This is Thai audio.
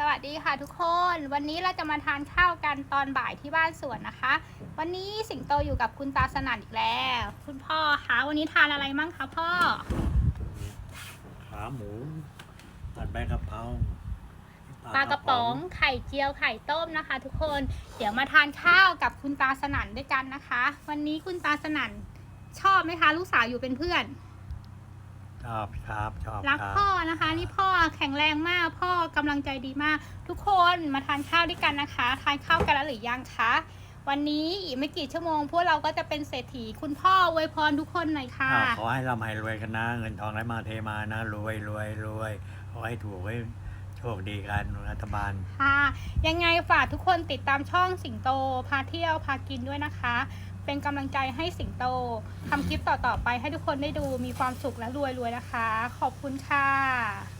สวัสดีค่ะทุกคน วันนี้เราจะมาทานข้าวกันตอนบ่ายที่บ้านสวนนะคะ วันนี้สิงโตอยู่กับคุณตาสนั่นอีกแล้ว คุณพ่อคะวันนี้ทานอะไรมั่งคะพ่อ ขาหมูผัดใบกะเพราปลากระป๋องไข่เจียวไข่ต้มนะคะ ทุกคนเดี๋ยวมาทานข้าวกับคุณตาสนั่นด้วยกันนะคะ วันนี้คุณตาสนั่นชอบไหมคะ ลูกสาวอยู่เป็นเพื่อน ชอบครับชอบรักครับพ่อนะคะ นี่พ่อแข็งแรงมาก พ่อกำลังใจดีมาก ทุกคนมาทานข้าวด้วยกันนะคะ ทานข้าวกันแล้วหรือยังคะวันนี้อีกไม่กี่ชั่วโมง พวกเราก็จะเป็นเศรษฐีคุณพ่ออวยพรทุกคนหน่อยค่ะอ้าวขอให้ร่ำให้รวยกันนะ เงินทองไหลมาเทมานะรวยรวยรวยขอให้ถูกไว้โชคดีกันรัฐบาลค่ะยังไงฝากทุกคนติดตามช่องสิงโตพาเที่ยวพากินด้วยนะคะ เป็นกำลังใจให้สิงโตทำคลิปต่อๆไปให้ทุกคนได้ดูมีความสุขและรวยๆนะคะ ขอบคุณค่ะ